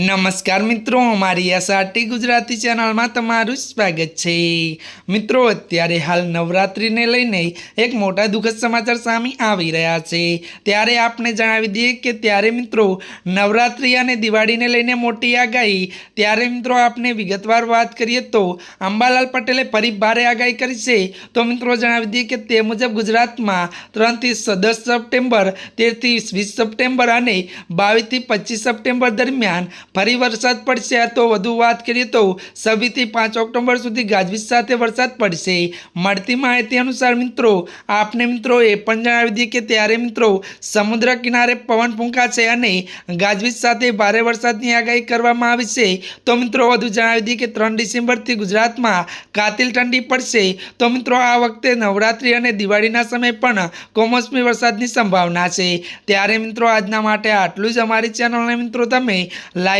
નમસ્કાર મિત્રો, અમારી એસઆરટી ગુજરાતી ચેનલમાં તમારું સ્વાગત છે. મિત્રો, અત્યારે હાલ નવરાત્રિને લઈને એક મોટા દુઃખદ સમાચાર સામે આવી રહ્યા છે. ત્યારે આપને જણાવી દઈએ કે ત્યારે મિત્રો નવરાત્રિ અને દિવાળીને લઈને મોટી આગાહી. ત્યારે મિત્રો આપને વિગતવાર વાત કરીએ તો અંબાલાલ પટેલે ફરી ભારે આગાહી કરી છે. તો મિત્રો જણાવી દઈએ કે તે મુજબ ગુજરાતમાં ત્રણથી દસ સપ્ટેમ્બર, તેરથી વીસ સપ્ટેમ્બર અને બાવીસથી પચીસ સપ્ટેમ્બર દરમિયાન ફરી વરસાદ પડશે તો વધુ વાત કરીએ તો છવ્વીસથી પાંચ ઓક્ટોબર સુધી ગાજવીજ સાથે વરસાદ પડશે. મળતી માહિતી અનુસાર મિત્રો, આપને મિત્રો એ પણ જણાવી દઈએ કે ત્યારે મિત્રો સમુદ્ર કિનારે પવન ફૂંકાશે અને ગાજવીજ સાથે ભારે વરસાદની આગાહી કરવામાં આવી છે. તો મિત્રો વધુ જણાવી દઈએ કે ત્રણ ડિસેમ્બરથી ગુજરાતમાં કાતિલ ઠંડી પડશે. તો મિત્રો આ વખતે નવરાત્રિ અને દિવાળીના સમયે પણ કમોસમી વરસાદની સંભાવના છે. ત્યારે મિત્રો આજના માટે આટલું જ અમારી ચેનલને મિત્રો તમે લાઈક